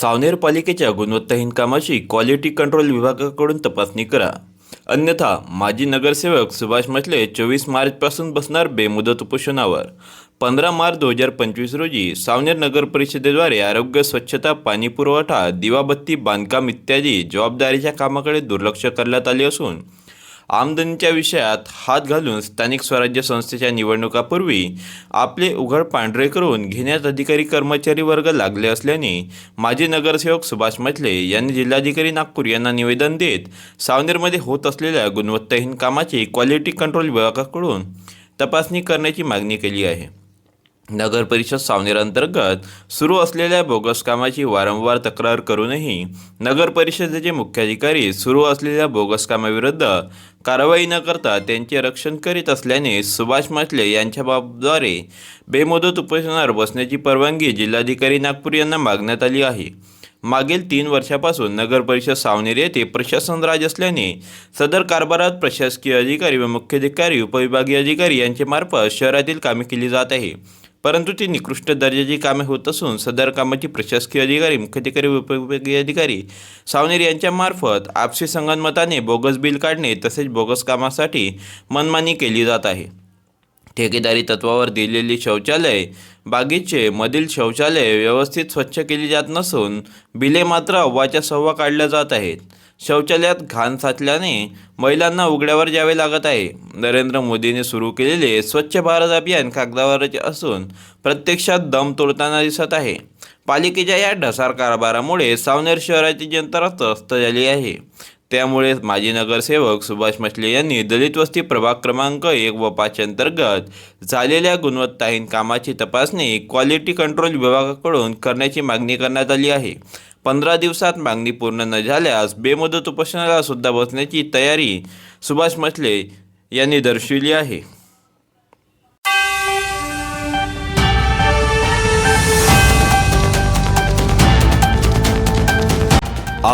सावनेर पालिकेच्या गुणवत्ताहीन कामाची quality control विभागाकडून तपासणी करा. अन्यथा माजी नगरसेवक सुभाष मछले चोवीस मार्चपासून बसणार बेमुदत उपोषणावर. पंधरा मार्च दोन हजार पंचवीस रोजी सावनेर नगर परिषदेद्वारे आरोग्य स्वच्छता पाणी पुरवठा दिवाबत्ती बांधकाम इत्यादी जबाबदारीच्या कामाकडे दुर्लक्ष करण्यात आले असून आमदनीच्या विषयात हात घालून स्थानिक स्वराज्य संस्थेच्या निवडणुकापूर्वी आपले उघड पांढरे करून घेण्यात अधिकारी कर्मचारी वर्ग लागले असल्याने माजी नगरसेवक सुभाष मथले यांनी जिल्हाधिकारी नागपूर यांना निवेदन देत सावनेरमध्ये होत असलेल्या गुणवत्ताहीन कामाची क्वालिटी कंट्रोल विभागाकडून तपासणी करण्याची मागणी केली आहे. नगर परिषद सावनेर अंतर्गत सुरू असलेल्या बोगस कामाची वारंवार तक्रार करूनही नगर परिषदेचे मुख्याधिकारी सुरू असलेल्या बोगस कामाविरुद्ध कारवाई न करता त्यांचे रक्षण करीत असल्याने सुभाष मछले यांच्या बाबद्वारे बेमुदत उपोषणावर बसण्याची परवानगी जिल्हाधिकारी नागपूर यांना मागण्यात आली आहे. मागील तीन वर्षापासून नगर परिषद सावनेर येथे प्रशासन राज असल्याने सदर कारभारात प्रशासकीय अधिकारी व मुख्याधिकारी उपविभागीय अधिकारी यांचे मार्फत शहरातील कामे केली जात आहे. परंतु ती निकृष्ट दर्जाची कामे होत असून सदर कामाची प्रशासकीय अधिकारी मुख्याधिकारी व उपविभागीय अधिकारी सावनेर यांच्यामार्फत आपसी संगनमताने बोगस बिल काढणे तसेच बोगस कामासाठी मनमानी केली जात आहे. ठेकेदारी तत्वावर दिलेली शौचालय बागेचे मधील शौचालय व्यवस्थित स्वच्छ केली जात नसून बिले मात्र अव्वाच्या सव्वा काढल्या जात आहेत. शौचालयात घाण साचल्याने महिलांना उघड्यावर जावे लागत आहे. नरेंद्र मोदींनी सुरू केलेले स्वच्छ भारत अभियान कागदावरचे असून प्रत्यक्षात दम तोडताना दिसत आहे. पालिकेच्या या ढसार कारभारामुळे सावनेर शहराची जनता त्रस्त झाली आहे. त्यामुळे माजी नगरसेवक सुभाष मचले यांनी दलित वस्ती प्रभाग क्रमांक एक व पाच अंतर्गत झालेल्या गुणवत्ताहीन कामाची तपासणी क्वालिटी कंट्रोल विभागाकडून करण्याची मागणी करण्यात आली आहे. पंधरा दिवसात मागणी पूर्ण न झाल्यास बेमुदत उपोषणाला सुद्धा बसण्याची तयारी सुभाष मचले यांनी दर्शविली आहे.